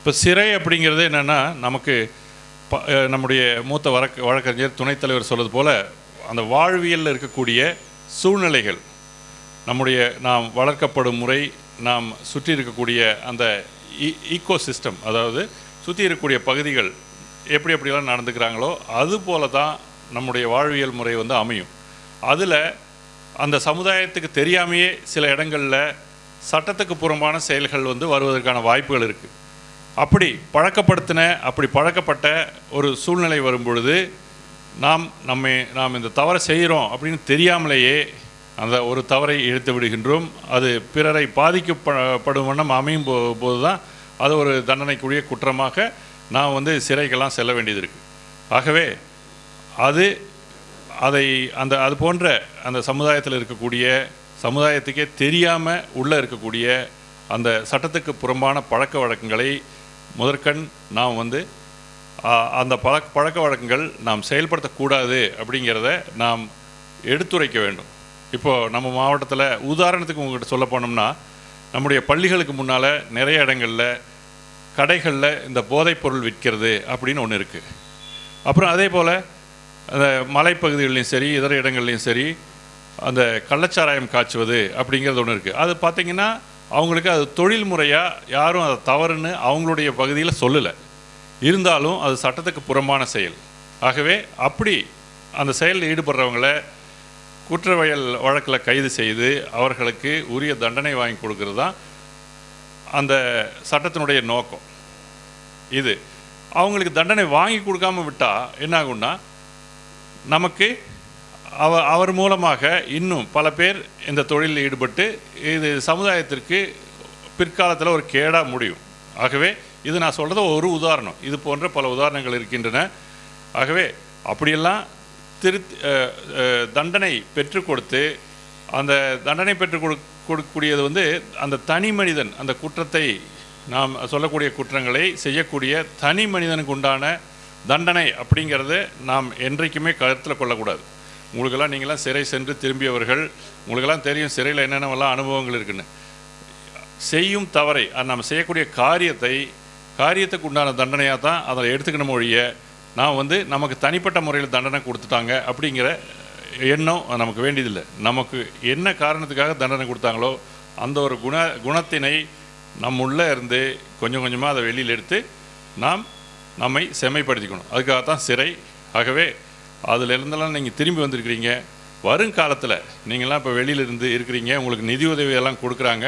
இப்போ சிறை அப்படிங்கிறது என்னென்னா நமக்கு ப நம்முடைய மூத்த வழக்க வழக்கறிஞர் துணைத்தலைவர் சொல்வது போல் அந்த வாழ்வியலில் இருக்கக்கூடிய சூழ்நிலைகள் நம்முடைய நாம் வளர்க்கப்படும் முறை நாம் சுற்றி இருக்கக்கூடிய அந்த ஈக்கோ சிஸ்டம் அதாவது சுற்றி இருக்கக்கூடிய பகுதிகள் எப்படி எப்படிலாம் நடந்துக்கிறாங்களோ அது போல தான் நம்முடைய வாழ்வியல் முறை வந்து அமையும். அதில் அந்த சமுதாயத்துக்கு தெரியாமையே சில இடங்களில் சட்டத்துக்கு புறம்பான செயல்கள் வந்து வருவதற்கான வாய்ப்புகள் இருக்குது அப்படி பழக்கப்படுத்தின அப்படி பழக்கப்பட்ட ஒரு சூழ்நிலை வரும்பொழுது நாம் நம்மை நாம் இந்த தவறை செய்கிறோம் அப்படின்னு தெரியாமலேயே அந்த ஒரு தவறை இழுத்து விடுகின்றோம். அது பிறரை பாதிக்கப்படும் வண்ணம் அமையும் போ போது தான் அது ஒரு தண்டனைக்குரிய குற்றமாக நாம் வந்து சிறைக்கெல்லாம் செல்ல வேண்டியது இருக்குது ஆகவே அது அதை அந்த அது போன்ற அந்த சமுதாயத்தில் இருக்கக்கூடிய சமுதாயத்துக்கே தெரியாமல் உள்ளே இருக்கக்கூடிய அந்த சட்டத்துக்கு புறம்பான பழக்க வழக்கங்களை முதற்கண் நாம் வந்து அந்த பழக்க பழக்க வழக்கங்கள் நாம் செயல்படுத்தக்கூடாது அப்படிங்கிறத நாம் எடுத்துரைக்க வேண்டும். இப்போது நம்ம மாவட்டத்தில் உதாரணத்துக்கு உங்கள்கிட்ட சொல்ல போனோம்னா நம்முடைய பள்ளிகளுக்கு முன்னால் நிறைய இடங்களில் கடைகளில் இந்த போதைப்பொருள் விற்கிறது அப்படின்னு ஒன்று இருக்குது அப்புறம் அதே போல் அந்த மலைப்பகுதிகள்லையும் சரி இதர இடங்கள்லையும் சரி அந்த கள்ளச்சாராயம் காய்ச்சுவது அப்படிங்கிறது ஒன்று இருக்குது அது பார்த்திங்கன்னா அவங்களுக்கு அது தொழில் முறையாக யாரும் அதை தவறுன்னு அவங்களுடைய பகுதியில் சொல்லலை. இருந்தாலும் அது சட்டத்துக்கு புறம்பான செயல். ஆகவே அப்படி அந்த செயலில் ஈடுபடுறவங்களை குற்றவியல் வழக்கில் கைது செய்து அவர்களுக்கு உரிய தண்டனை வாங்கி கொடுக்கறது தான் அந்த சட்டத்தினுடைய நோக்கம். இது. அவங்களுக்கு தண்டனை வாங்கி கொடுக்காம விட்டால் என்ன ஆகும்னா நமக்கு அவ அவர் மூலமாக இன்னும் பல பேர் இந்த தொழிலில் ஈடுபட்டு இது சமுதாயத்திற்கு பிற்காலத்தில் ஒரு கேடாக முடியும். ஆகவே இது நான் சொல்கிறது ஒரு உதாரணம். இது போன்ற பல உதாரணங்கள் இருக்கின்றன. ஆகவே அப்படியெல்லாம் திரு தண்டனை பெற்றுக் கொடுத்து அந்த தண்டனை பெற்றுக் கொடு கொடுக்கக்கூடியது வந்து அந்த தனி மனிதன் அந்த குற்றத்தை நாம் சொல்லக்கூடிய குற்றங்களை செய்யக்கூடிய தனி மனிதனுக்கு உண்டான தண்டனை அப்படிங்கிறத நாம் என்றைக்குமே கருத்தில் கொள்ளக்கூடாது. உங்களுக்கெல்லாம் நீங்களாம் சிறை சென்று திரும்பியவர்கள் உங்களுக்கெல்லாம் தெரியும் சிறையில் என்னென்னவெல்லாம் அனுபவங்கள் இருக்குன்னு. செய்யும் தவறை நம்ம செய்யக்கூடிய காரியத்தை காரியத்துக்கு உண்டான தண்டனையாக தான் அதை எடுத்துக்கணும் ஒழிய நான் வந்து நமக்கு தனிப்பட்ட முறையில் தண்டனை கொடுத்துட்டாங்க அப்படிங்கிற எண்ணம் நமக்கு வேண்டியதில்லை. நமக்கு என்ன காரணத்துக்காக தண்டனை கொடுத்தாங்களோ அந்த ஒரு குண குணத்தினை நம்ம உள்ளே இருந்து கொஞ்சம் கொஞ்சமாக அதை வெளியில் எடுத்து நாம் நம்மை செம்மைப்படுத்திக்கணும். அதுக்காக தான் சிறை. ஆகவே அதில் இருந்தெல்லாம் நீங்கள் திரும்பி வந்திருக்கிறீங்க. வருங்காலத்தில் நீங்களாம் இப்போ வெளியிலிருந்து இருக்கிறீங்க. உங்களுக்கு நிதி உதவியெல்லாம் கொடுக்குறாங்க.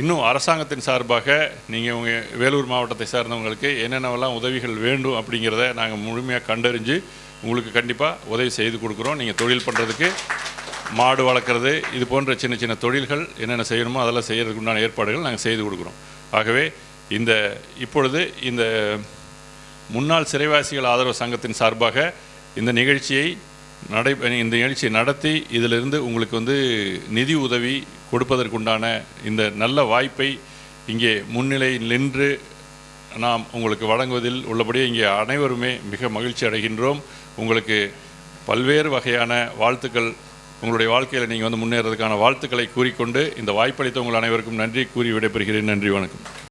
இன்னும் அரசாங்கத்தின் சார்பாக நீங்கள் உங்கள் வேலூர் மாவட்டத்தை சார்ந்தவங்களுக்கு என்னென்னவெல்லாம் உதவிகள் வேண்டும் அப்படிங்கிறத நாங்கள் முழுமையாக கண்டறிஞ்சு உங்களுக்கு கண்டிப்பாக உதவி செய்து கொடுக்குறோம். நீங்கள் தொழில் பண்ணுறதுக்கு மாடு வளர்க்குறது இது போன்ற சின்ன சின்ன தொழில்கள் என்னென்ன செய்யணுமோ அதெல்லாம் செய்கிறதுக்கு உண்டான ஏற்பாடுகள் நாங்கள் செய்து கொடுக்குறோம். ஆகவே இந்த இப்பொழுது இந்த முன்னாள் சிறைவாசிகள் ஆதரவு சங்கத்தின் சார்பாக இந்த நிகழ்ச்சியை நடை இந்த நிகழ்ச்சியை நடத்தி இதிலிருந்து உங்களுக்கு வந்து நிதி உதவி கொடுப்பதற்குண்டான இந்த நல்ல வாய்ப்பை இங்கே முன்னிலை நின்று நாம் உங்களுக்கு வழங்குவதில் உள்ளபடியே இங்கே அனைவருமே மிக மகிழ்ச்சி அடைகின்றோம். உங்களுக்கு பல்வேறு வகையான வாழ்த்துக்கள். உங்களுடைய வாழ்க்கையில் நீங்கள் வந்து முன்னேறதுக்கான வாழ்த்துக்களை கூறிக்கொண்டு இந்த வாய்ப்பளித்த உங்கள் அனைவருக்கும் நன்றி கூறி விடைபெறுகிறேன். நன்றி வணக்கம்.